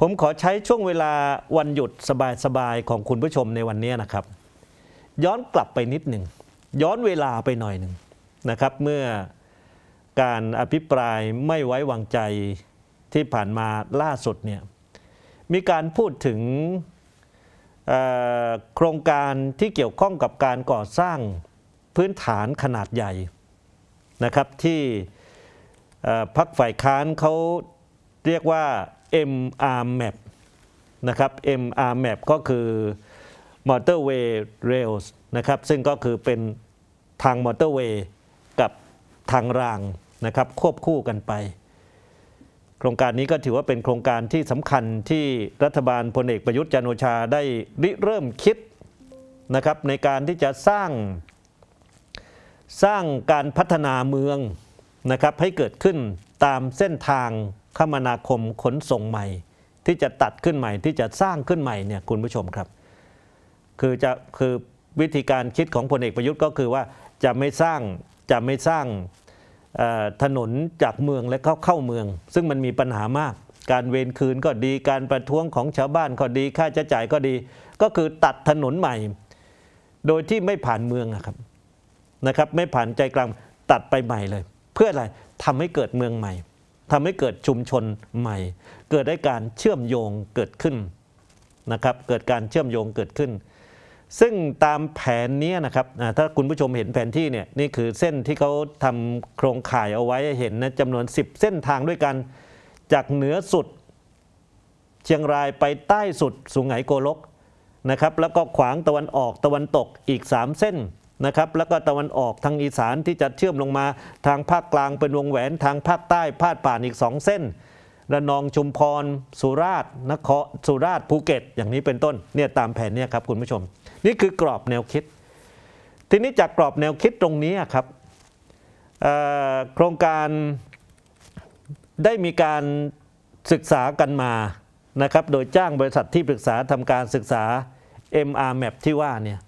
ผมขอใช้ช่วงเวลาวันหยุดสบายๆของคุณผู้ชมในวันนี้นะครับ ย้อนกลับไปนิดหนึ่ง ย้อนเวลาไปหน่อยหนึ่งนะครับ เมื่อการอภิปรายไม่ไว้วางใจที่ผ่านมาล่าสุดเนี่ยมีการพูดถึงโครงการที่เกี่ยวข้องกับการก่อสร้างพื้นฐานขนาดใหญ่นะครับที่พักฝ่ายค้านเขาเรียกว่า MR Map นะครับ MR Map ก็คือ Motorway Rails นะครับ ซึ่งก็คือเป็นทางมอเตอร์เวย์กับทางรางนะครับ ควบคู่กันไป โครงการนี้ก็ถือว่าเป็นโครงการที่สำคัญที่รัฐบาลพลเอกประยุทธ์จันโอชาได้ริเริ่มคิดนะครับในการที่จะสร้าง สร้างการพัฒนาเมืองนะครับให้เกิดขึ้น ตามเส้นทางคมนาคมขนส่งใหม่ ที่จะตัดขึ้นใหม่ที่จะสร้างขึ้นใหม่เนี่ยคุณผู้ชมครับ คือจะคือวิธีการคิดของพลเอกประยุทธ์ก็คือว่าจะไม่สร้างจะไม่สร้างถนนจากเมืองและเข้าเข้าเมือง ซึ่งมันมีปัญหามาก การเวรคืนก็ดีการประท้วงของชาวบ้านก็ดีค่าใช้จ่ายก็ดี ก็คือตัดถนนใหม่ โดยที่ไม่ผ่านเมืองอะครับนะครับ ไม่ผ่านใจกลางตัดไปใหม่เลย เพื่ออะไรทำให้เกิดเมืองใหม่ทำให้เกิดชุมชนใหม่ เกิดได้การเชื่อมโยงเกิดขึ้นนะครับเกิดการเชื่อมโยงเกิดขึ้น ซึ่งตามแผนนี้นะครับถ้าคุณผู้ชมเห็นแผนที่เนี่ยนี่คือเส้นที่เขาทำโครงข่ายเอาไว้เห็นนะจำนวน 10 เส้นทางด้วยกันจากเหนือสุด เชียงรายไปใต้สุดสุไหงโกลกนะครับแล้วก็ขวางตะวันออกตะวันตกอีก 3 เส้น นะครับแล้วก็ตะวันออกทางอีสานที่จะเชื่อมลงมาทางภาคกลางเป็นวงแหวนทางภาคใต้พาดผ่านอีก 2 เส้นระนองชุมพร สุราษฎร์นครสุราษฎร์ภูเก็ต อย่างนี้เป็นต้นเนี่ยตามแผนเนี่ยครับคุณผู้ชม นี่คือกรอบแนวคิด ทีนี้จากกรอบแนวคิดตรงนี้ครับโครงการได้มีการศึกษากันมานะครับ โดยจ้างบริษัทที่ปรึกษาทำการศึกษา MR Map ที่ว่าเนี่ย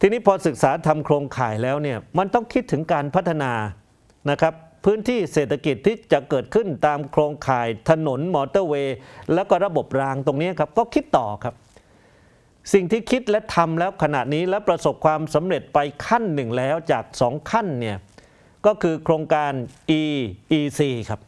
ทีนี้พอศึกษาทำโครงข่ายแล้วเนี่ยมันต้องคิดถึงการพัฒนานะครับพื้นที่เศรษฐกิจที่จะเกิดขึ้นตามโครงข่ายถนนมอเตอร์เวย์แล้วก็ระบบรางตรงนี้ครับก็คิดต่อครับ สิ่งที่คิดและทำแล้วขณะนี้และประสบความสำเร็จไปขั้นหนึ่งแล้วจากสองขั้นเนี่ยก็คือโครงการ EEC ครับ